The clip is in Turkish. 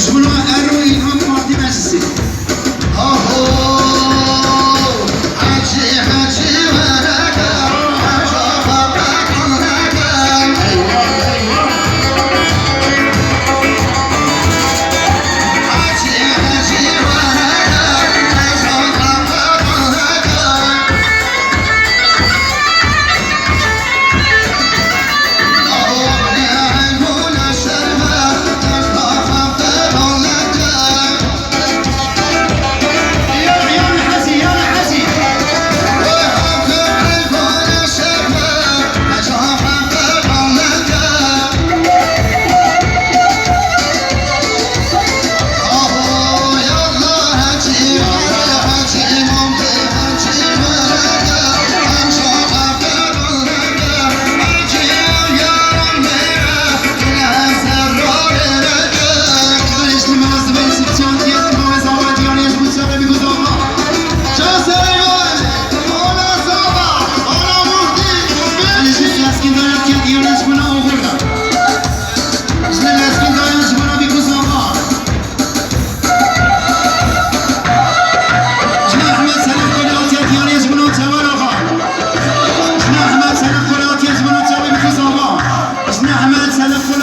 Meşgula Erro İlhan Parti Meclisi. a